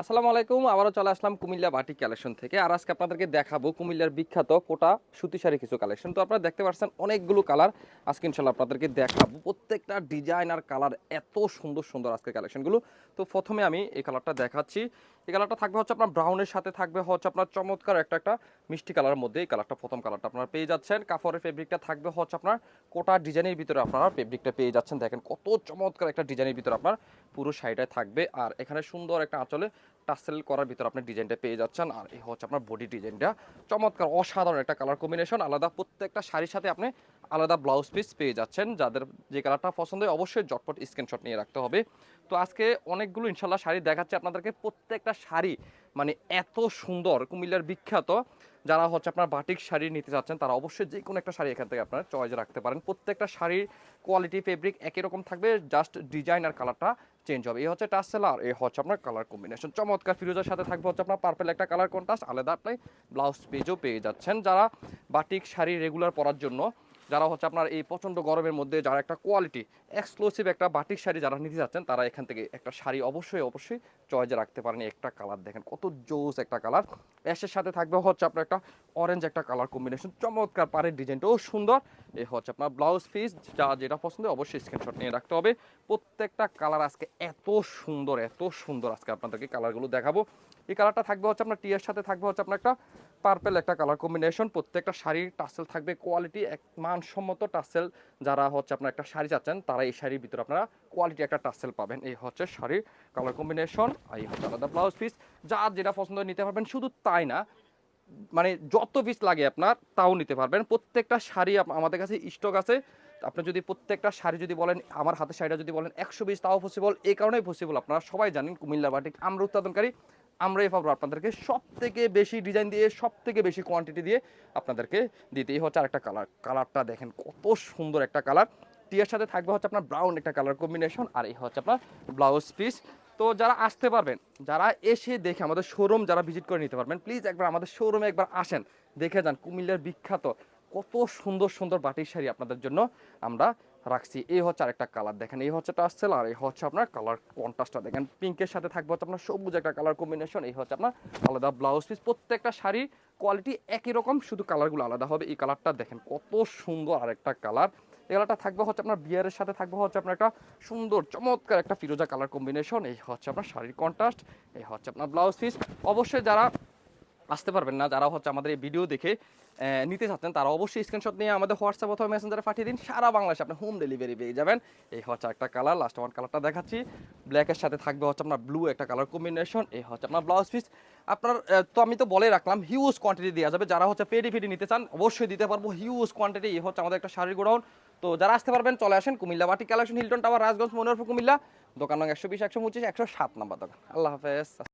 আসসালামু আলাইকুম, আবারও চলে আসলাম কুমিল্লা বাটিক কালেকশন থেকে। আর আজকে আপনাদেরকে দেখাবো কুমিল্লার বিখ্যাত কোটা সুতি শাড়ি কিছু কালেকশন। তো আপনারা দেখতে পাচ্ছেন অনেকগুলো কালার। আজকে ইনশাল্লাহ আপনাদেরকে দেখাবো প্রত্যেকটা ডিজাইন আর কালার এত সুন্দর সুন্দর আজকে কালেকশনগুলো। তো প্রথমে আমি এই কালারটা দেখাচ্ছি। এই কালারটা থাকবে হচ্ছে আপনার ব্রাউনের সাথে থাকবে হচ্ছে আপনার চমৎকার একটা একটা মিষ্টি কালারের মধ্যে এই কালারটা প্রথম কালারটা আপনারা পেয়ে যাচ্ছেন। কাপড়ের ফেব্রিকটা থাকবে হচ্ছে আপনার কোটা ডিজাইনের ভিতরে আপনারা ফেব্রিকটা পেয়ে যাচ্ছেন। দেখেন কত চমৎকার একটা ডিজাইনের ভিতরে আপনার পুরো শাড়িটায় থাকবে। আর এখানে সুন্দর একটা আঁচলে টাসেল করার ভিতরে আপনি ডিজাইনটা পেয়ে যাচ্ছেন। আর এই হচ্ছে আপনার বডি ডিজাইনটা। চমৎকার, অসাধারণ একটা কালার কম্বিনেশন আলাদা প্রত্যেকটা শাড়ির সাথে আপনি আলাদা ব্লাউজ পিস পেয়ে যাচ্ছেন। যাদের যে কালারটা পছন্দ হয় অবশ্যই জটপট স্ক্রিনশট নিয়ে রাখতে হবে। তো আজকে অনেকগুলো ইনশাল্লাহ শাড়ি দেখাচ্ছে আপনাদেরকে। প্রত্যেকটা শাড়ি মানে এত সুন্দর, কুমিল্লার বিখ্যাত। যারা হচ্ছে আপনার বাটিক শাড়ি নিতে চাচ্ছেন, তারা অবশ্যই যে কোনো একটা শাড়ি এখান থেকে আপনারা চয়েস রাখতে পারেন। প্রত্যেকটা শাড়ির কোয়ালিটি ফেব্রিক একই রকম থাকবে জাস্ট ডিজাইন আর কালারটা চেঞ্জ হবে। এই হচ্ছে টাসেল আর এই হচ্ছে আপনার কালার কম্বিনেশন চমৎকার ফিরোজার সাথে থাকবে হচ্ছে আপনার পার্পেল একটা কালার কন্ট্রাস্ট আলাদা আপনি ব্লাউজ পেজও পেয়ে যাচ্ছেন। যারা বাটিক শাড়ি রেগুলার পরার জন্য যারা হচ্ছে আপনার এই প্রচণ্ড গরমের মধ্যে, যারা একটা কোয়ালিটি এক্সক্লুসিভ একটা বাটিক শাড়ি যারা নিতে যাচ্ছেন, তারা এখান থেকে একটা শাড়ি অবশ্যই অবশ্যই চয়েজে রাখতে পারেন। একটা কালার দেখেন, কত জোস একটা কালার অ্যাশের সাথে থাকবে হচ্ছে আপনার একটা অরেঞ্জ একটা কালার কম্বিনেশন চমৎকার পাড়ের ডিজাইনটাও সুন্দর। এই হচ্ছে আপনার ব্লাউজ পিস যা যেটা পছন্দ অবশ্যই স্ক্রিনশট নিয়ে রাখতে হবে। প্রত্যেকটা কালার আজকে এত সুন্দর এত সুন্দর আজকে আপনাদেরকে কালারগুলো দেখাবো। এই কালারটা থাকবে হচ্ছে আপনার টিয়ার সাথে থাকবে হচ্ছে আপনার একটা পার্পেল একটা কালার কম্বিনেশন প্রত্যেকটা শাড়ির টাসেল থাকবে কোয়ালিটি এক মানসম্মত টাসেল যারা হচ্ছে আপনার একটা শাড়ি চাচ্ছেন, তারা এই শাড়ির ভিতরে আপনারা কোয়ালিটি একটা টাসেল পাবেন। এই হচ্ছে শাড়ির কালার কম্বিনেশন আর এই হচ্ছে আলাদা ব্লাউজ পিস যার যেটা পছন্দ নিতে পারবেন, শুধু তাই না মানে যত পিস লাগে আপনার, তাও নিতে পারবেন। প্রত্যেকটা শাড়ি আমাদের কাছে স্টক আছে। আপনি যদি প্রত্যেকটা শাড়ি যদি বলেন, আমার হাতে শাড়িটা যদি বলেন, একশো পিস তাও পসিবল এই কারণেই পসিবল আপনারা সবাই জানেন কুমিল্লা বাটিক আমরা উৎপাদনকারী আমরাই পাবো আপনাদেরকে সব থেকে বেশি ডিজাইন দিয়ে সব থেকে বেশি কোয়ান্টিটি দিয়ে আপনাদেরকে দিতেই হচ্ছে আরেকটা কালার কালারটা দেখেন কত সুন্দর একটা কালার টিয়ার সাথে থাকবে হচ্ছে আপনার ব্রাউন একটা কালার কম্বিনেশন আর এই হচ্ছে আপনার ব্লাউজ পিস তো যারা আসতে পারবেন, যারা এসে দেখে আমাদের শোরুম যারা ভিজিট করে নিতে পারবেন প্লিজ একবার আমাদের শোরুমে একবার আসেন, দেখে যান। কুমিল্লার বিখ্যাত কত সুন্দর সুন্দর বাটির শাড়ি আপনাদের জন্য আমরা রাখছি। এই হচ্ছে আরেকটা কালার দেখেন এই হচ্ছে টাসেল আর এই হচ্ছে আপনার কালার কন্ট্রাস্টটা দেখেন পিঙ্কের সাথে থাকবে হচ্ছে আপনার সবুজ একটা কালার কম্বিনেশন এই হচ্ছে আপনার আলাদা ব্লাউজ পিস প্রত্যেকটা শাড়ি কোয়ালিটি একই রকম, শুধু কালারগুলো আলাদা হবে। এই কালারটা দেখেন, কত সুন্দর আরেকটা কালার এই কালারটা থাকবে হচ্ছে আপনার বিয়ারের সাথে থাকবে হচ্ছে আপনার একটা সুন্দর, চমৎকার একটা ফিরোজা কালার কম্বিনেশন এই হচ্ছে আপনার শাড়ির কন্ট্রাস্ট এই হচ্ছে আপনার ব্লাউজ পিস অবশ্যই যারা আসতে পারবেন না। যারা হচ্ছে আমাদের এই ভিডিও দেখে নিতে চাচ্ছেন, তারা অবশ্যই স্ক্রিনশট নিয়ে আমাদের হোয়াটসঅ্যাপ অথবা মেসেঞ্জারে পাঠিয়ে দিন। সারা বাংলাদেশে আপনি হোম ডেলিভারি পেয়ে যাবেন। এই হচ্ছে একটা কালার লাস্ট ওয়ান কালারটা দেখাচ্ছি। ব্ল্যাকের সাথে থাকবে হচ্ছে আপনার ব্লু একটা কালার কম্বিনেশন এই হচ্ছে আপনার ব্লাউজ পিস আপনার তো আমি তো বলে রাখলাম হিউজ কোয়ান্টিটি দেওয়া যাবে। যারা হচ্ছে পেডি ফেডি নিতে চান, অবশ্যই দিতে পারব। হিউজ কোয়ান্টিটি এই হচ্ছে আমাদের একটা শাড়ির গোডাউন। তো যারা আসতে পারবেন, চলে আসেন Comilla batik collection Hilton tower Rajganj Monorpur Comilla. দোকান নং একশো বিশ, একশো পঁচিশ, একশো সাত নাম্বার দোকান। আল্লাহ হাফেজ।